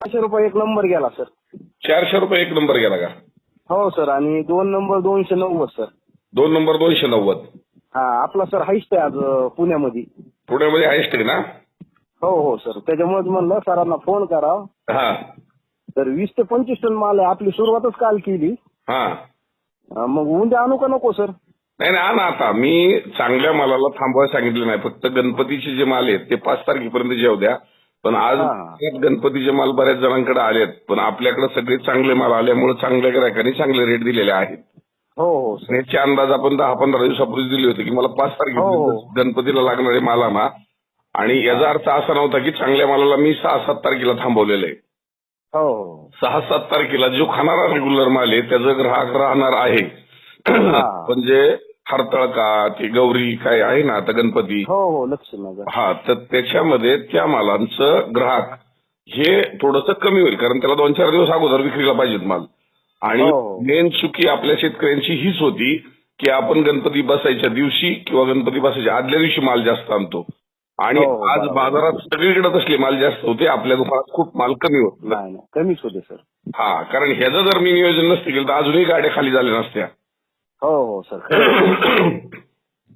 चारशे रुपये एक नंबर गेला सर चारशे रुपये एक नंबर गेला का? हो सर आणि दोन नंबर दोनशे नव्वद सर दोन नंबर दोनशे नव्वद. हा आपला सर हाईस्ट आहे आज अं, पुण्यामध्ये. पुण्यामध्ये हायस्ट आहे ना? हो हो सर त्याच्यामुळेच म्हणलं सरांना फोन करा. हा. तर वीस ते पंचवीस टन माल आहे. आपली सुरुवातच काल केली. हा. अं, मग उद्या आणू का नको सर नाही नाही ना आता. मी चांगल्या मालाला थांबवायला सांगितलं नाही. फक्त गणपतीचे जे माल आहेत ते पाच तारखेपर्यंत जेव द्या. पण आज हा. गणपतीचे माल बऱ्याच जणांकडे आलेत. पण आपल्याकडे सगळे चांगले माल आल्यामुळे चांगल्या ग्राहकांनी चांगले रेट दिलेले आहेत. हो हो सर. अंदाज आपण दहा पंधरा दिवसापूर्वी दिले होते की मला पाच हो, तारखेपर्यंत हो. गणपतीला लागणारे माल आणा. आणि याचा अर्थ असा नव्हता की चांगल्या मालाला मी सहा सात तारखेला थांबवलेलं आहे. हो हो. सहा सात तारखेला जो खाणारा रेग्युलर माल आहे त्याचं ग्राहक राहणार आहे. म्हणजे हरतळका ती गौरी काय आहे ना आता गणपती? हो हो लक्ष्मीनगर. हा तर त्याच्यामध्ये त्या मालांचं ग्राहक हे थोडंसं कमी होईल कारण त्याला दोन चार दिवस अगोदर विक्रीला पाहिजेत माल. आणि हो. मेन चुकी आपल्या शेतकऱ्यांची हीच होती की आपण गणपती बसायच्या दिवशी किंवा गणपती बसायच्या आदल्या दिवशी माल जास्त आणतो. आणि हो, आज बरोबर. बाजारात सगळीकडे तसले माल जास्त होते आपल्या दुकानात खूप माल कमी होत. नाही नाही कमीच होते सर. हा कारण ह्याचं जर मी नियोजन नसते केलं तर अजूनही गाड्या खाली झाल्या नसत्या. हो हो सर.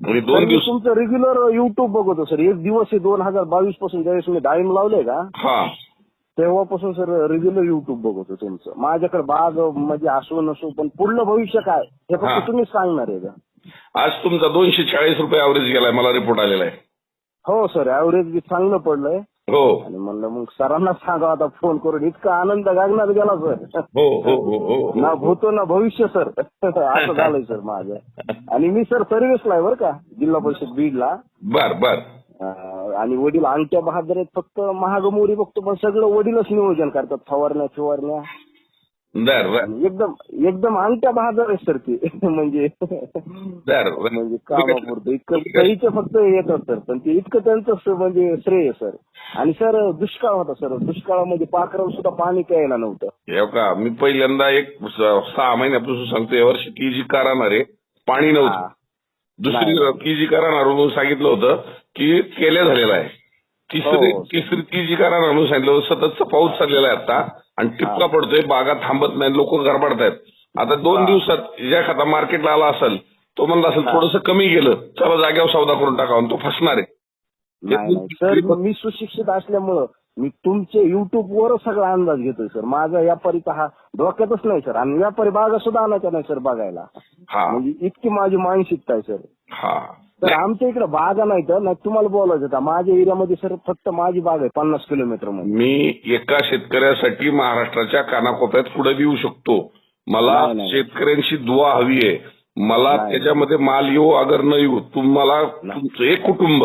दोन मी दिवस तुमचं रेग्युलर युट्यूब बघतो सर. एक दिवस हे दोन हजार बावीसपासून ज्यावेळेस मी डाळिंब लावले का हा. तेव्हापासून सर रेग्युलर युट्यूब बघतो तुमचं. माझ्याकडे बाग म्हणजे असो नसो पण पुढलं भविष्य काय हे हा. फक्त तुम्हीच सांगणार आहे का? आज तुमचा दोनशे चाळीस रुपये ॲव्हरेज गेलाय मला रिपोर्ट आलेला आहे. हो सर. ऍव्हरेज बी चांगलं पडलंय. हो. आणि म्हणलं मग सरांना सांगा आता फोन करून इतका आनंद गागण्यात गेला सर हो हो हो हो. ना भूतो ना भविष्य सर असं झालंय सर माझं. आणि मी सर सर्व्हिसला आहे बरं का जिल्हा परिषद बीडला बर बर. आणि वडील अंगठ्या बहादर आहेत फक्त महागमोरी बघतो पण सगळं वडीलच नियोजन करतात फवारण्या फिवारण्या. बर एकदम एकदम अंगठ्या बहादर आहे सर ते. म्हणजे बर. म्हणजे कामापुरतं. इतकं कैचं फक्त येतात सर. पण ते इतकं त्यांचं म्हणजे श्रेय सर. आणि सर दुष्काळ होता सर. दुष्काळामध्ये पाखराला सुद्धा पाणी प्यायला नव्हतं. हे का? मी पहिल्यांदा एक सहा महिन्यापासून सांगतो यावर्षी ती जी राहणार आहे पाणी नव्हतं. दुसरी. ती जी म्हणून सांगितलं होतं की केल्या झालेला आहे. तिसरी हो. तिसरी ती जी राहणार म्हणून सांगितलं सततचा पाऊस चाललेला आहे आता आणि टिपका पडतोय बागा थांबत नाही लोक गरबाडतायत. आता दोन. दिवसात ज्या खाता मार्केटला आला असेल तो म्हणला असेल. थोडंसं कमी गेलं चला जाग्यावर सौदा करून टाका आणि तो फसणार आहे. सर मी सुशिक्षित असल्यामुळं मी तुमचे युट्यूब वर सगळा अंदाज घेतोय सर. माझा व्यापारीचा हा डोक्यातच नाही सर. आणि व्यापारी बागा सुद्धा आणायच्या नाही सर बघायला. हा. म्हणजे इतकी माझी मानसिकता आहे सर. हा. तर आमच्या इकडे बागा नाही तर नाही तुम्हाला बोलायचं होतं. माझ्या एरियामध्ये सर फक्त माझी बाग आहे पन्नास किलोमीटरमध्ये. मी एका शेतकऱ्यासाठी महाराष्ट्राच्या कानाकोपऱ्यात पुढे देऊ शकतो. मला नाही, नाही. शेतकऱ्यांची दुवा हवी आहे. मला नाही. त्याच्यामध्ये माल येऊ अगर न येऊ तुम्हाला नाही. तुमचं एक कुटुंब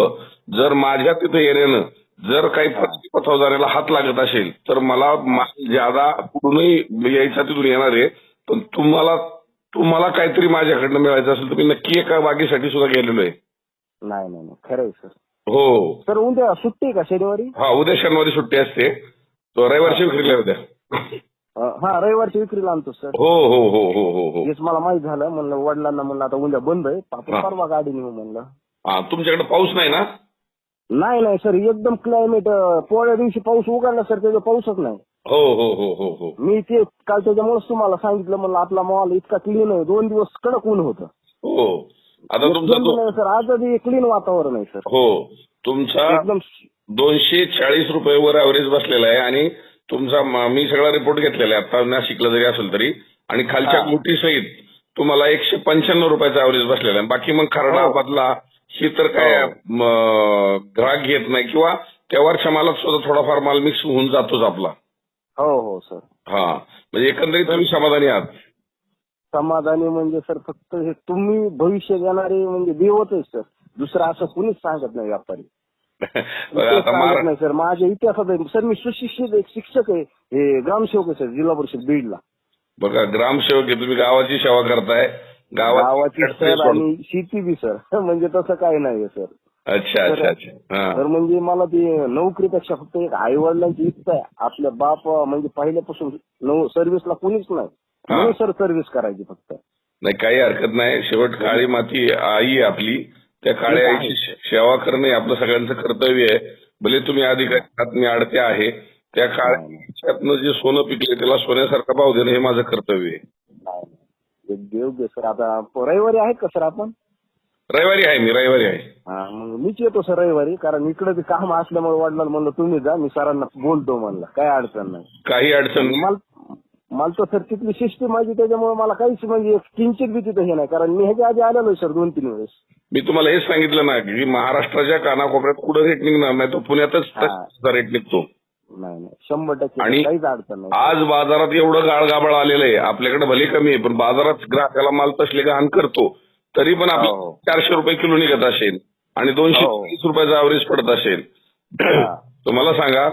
जर माझ्या तिथे येण्यानं जर काही प्रगती पथवदाराला हात लागत असेल तर मला माल ज्यादा कुठूनही यायचा तिथून येणार आहे. पण तुम्हाला तुम्हाला काहीतरी माझ्याकडनं मिळायचं असेल तर मी नक्की एका बागेसाठी सुद्धा गेलेलो आहे. नाही नाही नाही. खरंय सर. हो. सर उद्या सुट्टी आहे का शनिवारी? हा उद्या शनिवारी सुट्टी असते. तो रविवारची विक्रीला उद्या. अं, हा रविवारची विक्रीला आणतो सर. हो हो हो हो हो हो. हेच मला माहीत झालं. म्हणलं वडिलांना म्हणलं आता उद्या बंद आहे. आपण हा. परवा गाडी नेऊ म्हणलं. हा तुमच्याकडे पाऊस नाही ना? नाही नाही सर. एकदम क्लायमेट पोळ्या दिवशी पाऊस उघडला सर त्याचा पाऊसच नाही. हो हो हो हो हो. मी ते काल त्याच्यामुळेच तुम्हाला सांगितलं म्हणलं आपला मॉल इतका क्लीन आहे. दोन दिवस कडक ऊन होतं. हो. आता तुमचा एकदम दो- नाही सर. आजही क्लीन वातावरण आहे सर. हो. तुमचा एकदम दोनशे चाळीस रुपये वर ऍव्हरेज बसलेला आहे आणि तुमचा म- मी सगळा रिपोर्ट घेतलेला आहे. आता नाशिकला जरी असेल तरी. आणि खालच्या हा. गोटी सहित तुम्हाला एकशे पंच्याण्णव रुपयाचा ऍव्हरेज बसलेला आहे. बाकी मग खरडा हो. बदला ही तर काय हो. म, ग्राहक घेत नाही किंवा त्यावरच्या मालात सुद्धा थोडाफार माल मिक्स होऊन जातोच आपला. हो हो सर. हा. म्हणजे एकंदरीत तुम्ही समाधानी आहात. समाधानी म्हणजे सर फक्त हे तुम्ही भविष्य देणारे म्हणजे देवच आहे सर. दुसरं असं कुणीच सांगत नाही व्यापारी. सांगत नाही सर. माझ्या इतिहासात आहे. सर मी सुशिक्षित एक शिक्षक आहे हे ग्रामसेवक आहे सर जिल्हा परिषद बीडला. बघा ग्रामसेवक आहे तुम्ही गावाची सेवा करताय. गावाची गावाची सर आणि शेती बी सर. म्हणजे तसं काही नाहीये सर. अच्छा अच्छा अच्छा. हा. तर म्हणजे मला ती नोकरीपेक्षा फक्त एक आई वडिलांची इच्छा आहे. आपल्या बाप म्हणजे पहिल्यापासून सर्व्हिसला कुणीच नाही. म्हणून सर सर्व्हिस करायची फक्त. नाही काही हरकत नाही. शेवट काळी माती आई आहे आपली. त्या काळ्या आहे. आईची सेवा करणे आपलं सगळ्यांचं कर्तव्य आहे. भले तुम्ही अधिकारी मी आडते आहे त्या काळातनं जे सोनं पिकले त्याला सोन्यासारखा भाव देणं हे माझं कर्तव्य आहे. योग्य सर. आता रविवारी आहेत का सर आपण? रविवारी आहे मी रविवारी आहे. हा मीच येतो सर रविवारी कारण इकडे बी काम असल्यामुळे वडिलांना म्हणलं तुम्ही जा. मी सरांना बोलतो म्हणलं. काय अडचण नाही. काही अडचण नाही. मला मला तर सर तिथली सिस्टीम माझी त्याच्यामुळे मला काहीच म्हणजे किंचित बी तिथं हे नाही. कारण मी ह्याच्या आधी आलेलो सर दोन तीन वेळेस. मी तुम्हाला हेच सांगितलं ना की महाराष्ट्राच्या कानाकोपऱ्यात कुठं रेट निघणार नाही तो पुण्यातच रेट निघतो. नाही नाही. शंभर टक्के. आणि काहीच अडचण नाही. आज बाजारात एवढं गाळगाबळ आलेलं आहे आपल्याकडे भले कमी आहे पण बाजारात ग्राहकाला माल तसले गहाण करतो तरी पण आपल्या हो. चारशे रुपये किलो निघत असेल आणि दोनशे हो. तीस रुपयाचा अवरेज पडत असेल. हा. मला सांगा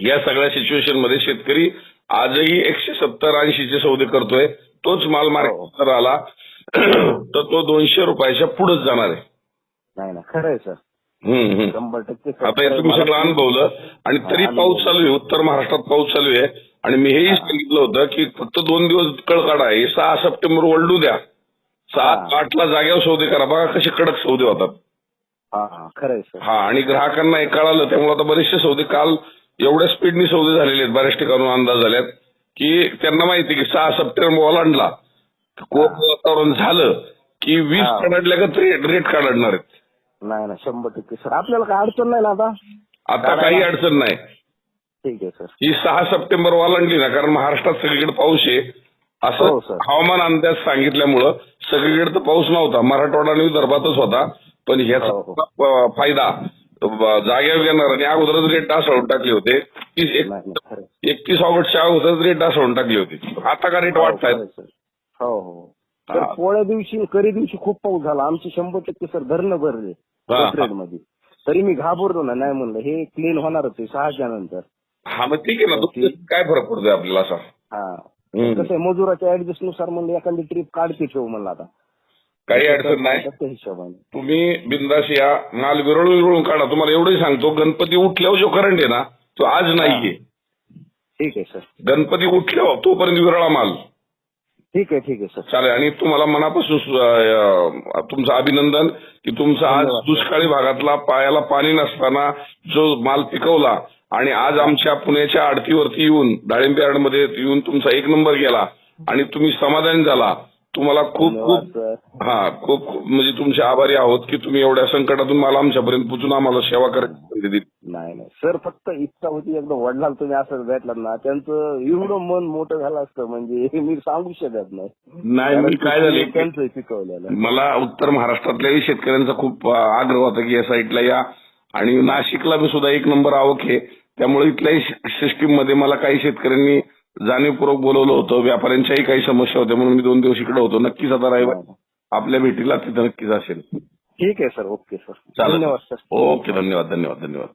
या सगळ्या सिच्युएशनमध्ये शेतकरी आजही एकशे सत्तर ऐंशीचे सौदे करतोय. तोच माल हो. मार्केट आला तर तो दोनशे रुपयाच्या पुढेच जाणार आहे. नाही ना खरं आहे सर. शंभर टक्के आता हे तुम्ही सगळं अनुभवलं आणि तरी पाऊस चालू आहे. उत्तर महाराष्ट्रात पाऊस चालू आहे. आणि मी हेही सांगितलं होतं की फक्त दोन दिवस कळकाडा आहे. सहा सप्टेंबर वळडू द्या. सात. आठला जाग्यावर सौदे करा. बघा कसे कडक सौदे होतात. हा आणि ग्राहकांना हे कळालं त्यामुळे आता बरेचसे सौदे काल एवढ्या स्पीडनी सौदे झालेले आहेत. बऱ्याच ठिकाणून अंदाज झाल्यात की त्यांना माहिती की सहा सप्टेंबर ओलांडला. कोरडं वातावरण झालं की वीस हा. काढल्यागत रेट रेट काढणार आहेत. नाही ना शंभर टक्के सर. आपल्याला काय अडचण नाही ना आता? आता काही अडचण नाही. ठीक आहे सर. ही सहा सप्टेंबर ओलांडली ना कारण महाराष्ट्रात सगळीकडे पाऊस आहे. हो, असं सर. हवामान अंदाज सांगितल्यामुळं सगळीकडे तर पाऊस नव्हता. मराठवाडा आणि विदर्भातच होता. पण हो, ह्याचा अं, फायदा जाग्यावर घेणार आणि अगोदरच रेट ढासळून टाकले होते. एकतीस ऑगस्टच्या अगोदरच रेट ढासळून टाकली होती. आता का रेट हो, वाढतायत. हो हो तर हा. पोळ्या दिवशी करी दिवशी खूप पाऊस झाला. आमची शंभर टक्के सर धरणं भरले मध्ये तरी मी घाबरलो ना नाही म्हणलं. हे क्लीन होणारच आहे सहाच्या नंतर. हा मग ठीक आहे ना. काय फरक पडतोय आपल्याला असा? हा. कसं आहे मजुराच्या ऍडजस्टनुसार म्हणलं एखादी ट्रिप काढते ठेव म्हणलं आता. काही अडचण नाही. त्या हिशोबाने. तुम्ही बिंदास या. माल विरळून विरळून काढा. तुम्हाला एवढंही सांगतो गणपती उठल्यावर जो करंट आहे ना तो आज नाहीये. ठीक आहे सर. गणपती उठल्यावर तोपर्यंत विरळा माल. ठीक आहे ठीक आहे सर. चालेल. आणि तुम्हाला मनापासून सु- अं, तुमचं अभिनंदन की तुमचा आज धन्यवाद. दुष्काळी भागातला पायाला पाणी नसताना जो माल पिकवला आणि आज आमच्या पुण्याच्या आडतीवरती येऊन डाळिंब यार्डमध्ये येऊन तुमचा एक नंबर गेला आणि तुम्ही समाधान झाला तुम्हाला खूप खूप हा खूप म्हणजे तुमचे आभारी आहोत की तुम्ही एवढ्या संकटातून मला आमच्यापर्यंत पोचून आम्हाला सेवा करायची संधी दिली. नाही नाही. सर फक्त इच्छा होती एकदा वडिलांना तुम्ही असं भेटलात ना त्यांचं एवढं मन मोठं झालं असतं म्हणजे हे मी सांगू शकत नाही. नाही मी काय झाले? त्यांचं पिकवलेलं मला उत्तर महाराष्ट्रातल्याही शेतकऱ्यांचा खूप आग्रह होता की या साईडला या. आणि नाशिकला मी सुद्धा एक नंबर आवक आहे. त्यामुळे इथल्याही सिस्टीममध्ये मला काही शेतकऱ्यांनी जाणीवपूर्वक बोलवलं होतं. व्यापाऱ्यांच्याही काही समस्या होत्या. म्हणून मी दोन दिवस इकडे होतो. नक्कीच आता रविवार आपल्या भेटीला तिथं नक्कीच असेल. ठीक आहे सर. Okay sir. चालेल. धन्यवाद सर. ओके धन्यवाद धन्यवाद धन्यवाद.